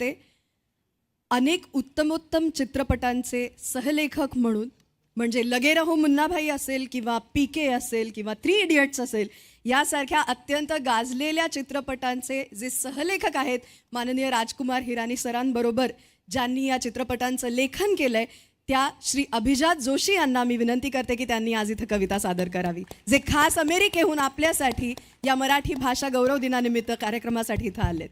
ते अनेक उत्तमोत्तम चित्रपटांचे सहलेखक म्हणून म्हणजे लगे रहो मुन्नाभाई असेल किंवा पी के असेल किंवा थ्री इडियट्स असेल यासारख्या अत्यंत गाजलेल्या चित्रपटांचे जे सहलेखक आहेत माननीय राजकुमार हिरानी सरांबरोबर ज्यांनी या चित्रपटांचं लेखन केलंय त्या श्री अभिजात जोशी यांना मी विनंती करते की त्यांनी आज इथं कविता सादर करावी. जे खास अमेरिकेहून आपल्यासाठी या मराठी भाषा गौरव दिनानिमित्त कार्यक्रमासाठी इथं आलेत.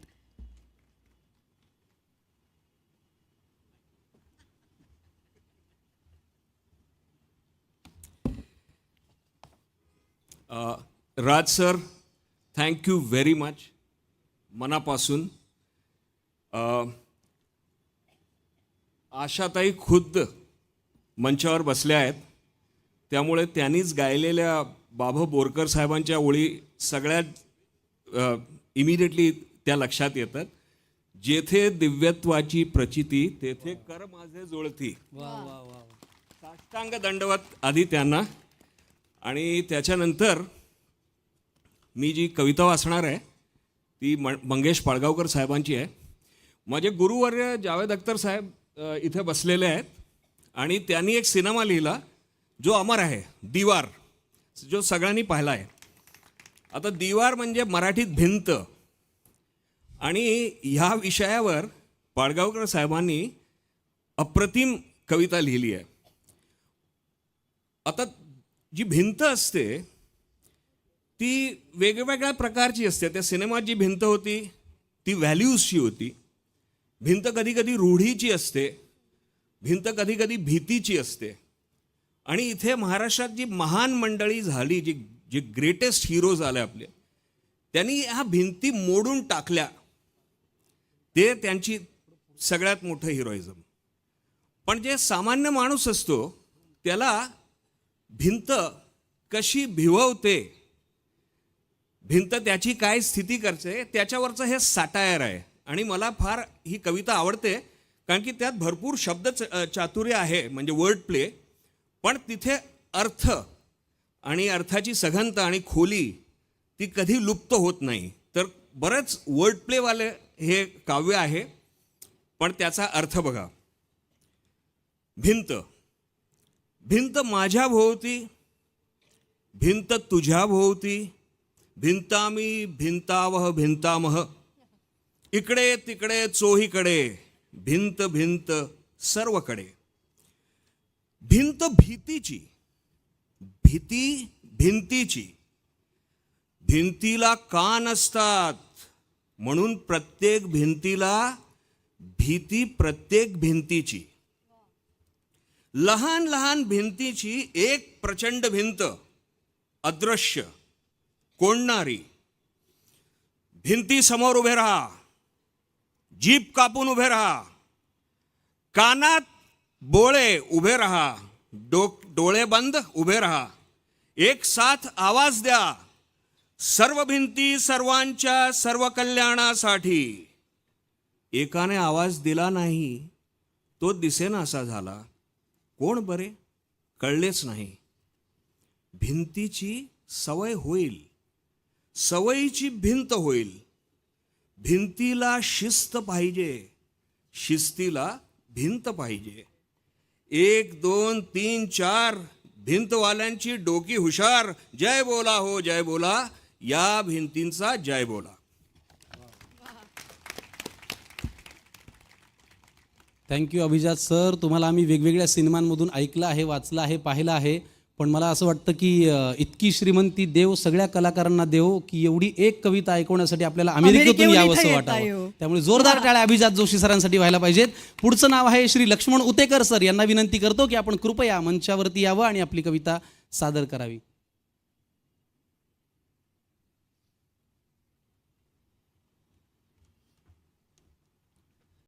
Raj sir thank you very much मनापासून. आशाताई खुद्द मंचावर बसल्या आहेत. त्यामुळे त्यांनीच गायलेल्या बाबा बोरकर साहेबांच्या ओळी सगळ्यात इमिडिएटली त्या लक्षात येतात. जेथे दिव्यत्वाची प्रचिती तेथे कर माझे जुळती. साष्टांग दंडवत आधी त्यांना. आणि त्याच्यानंतर मी जी कविता वाचणार आहे ती म मंगेश पाळगावकर साहेबांची आहे. माझे गुरुवर्य जावेद अख्तर साहेब इथे बसलेले आहेत आणि त्यांनी एक सिनेमा लिहिला जो अमर आहे दिवार जो सगळ्यांनी पाहिला आहे. आता दिवार म्हणजे मराठीत भिंत. आणि ह्या विषयावर पाळगावकर साहेबांनी अप्रतिम कविता लिहिली आहे. आता जी भिंत असते ती वेगवेगळ्या प्रकारची असते. त्या सिनेमात जी भिंत होती ती व्हॅल्यूजची होती. भिंत कधी कधी रूढीची असते भिंत कधी कधी भीतीची असते. आणि इथे महाराष्ट्रात जी महान मंडळी झाली जी जी ग्रेटेस्ट हिरोज झाले आपले त्यांनी ह्या भिंती मोडून टाकल्या. ते त्यांची सगळ्यात मोठं हिरोइझम पण जे सामान्य माणूस असतो त्याला भिंत कशी भिववते? भिंत त्याची काय स्थिती करते? त्याच्यावरचं हे साटायर आहे. आणि मला फार ही कविता आवडते कारण की त्यात भरपूर शब्द च- चातुर्य आहे म्हणजे वर्ड प्ले पण तिथे अर्थ आणि अर्थाची सघनता आणि खोली ती कधी लुप्त होत नाही. तर बरंच वर्ड प्लेवाले हे काव्य आहे पण त्याचा अर्थ बघा. भिंत. भिंत माझ्या भोवती भिंत तुझ्या भोवती भिंतामी भिंतावह भिंतामह. इकडे तिकडे चोहीकडे भिंत भिंत सर्वकडे. भिंत भीतीची भीती भिंतीची. भिंतीला कान असतात म्हणून प्रत्येक भिंतीला भीती प्रत्येक भिंतीची. लहान लहान भिंतीची एक प्रचंड भिंत अदृश्य कोणणारी भिंती समोर उभे राहा. जीप कापून उभे राहा. कानात बोळे उभे राहा. डोक डोळे बंद उभे राहा. एक साथ आवाज द्या. सर्व भिंती सर्वांच्या सर्व कल्याणासाठी. एकाने आवाज दिला नाही तो दिसेना असा झाला. कोण बरे? कळलेच नाही. भिंतीची सवय होईल. सवयीची भिंत होईल. भिंतीला शिस्त पाहिजे. शिस्तीला भिंत पाहिजे. एक दोन तीन चार भिंतवाल्यांची डोकी हुशार. जय बोला हो जय बोला. या भिंतींचा जय बोला. थँक्यू अभिजात सर तुम्हाला आम्ही वेगवेगळ्या सिनेमांमधून ऐकलं आहे वाचलं आहे पाहिलं आहे. पण मला असं वाटतं की इतकी श्रीमंती देव सगळ्या कलाकारांना देव की एवढी एक कविता ऐकवण्यासाठी आपल्याला अमेरिकेतून यावं असं वाटावं. येऊ. त्यामुळे जोरदार टाळ्या अभिजात जोशी सरांसाठी व्हायला पाहिजेत. पुढचं नाव आहे श्री लक्ष्मण उतेकर सर. यांना विनंती करतो की आपण कृपया मंचावरती यावं आणि आपली कविता सादर करावी.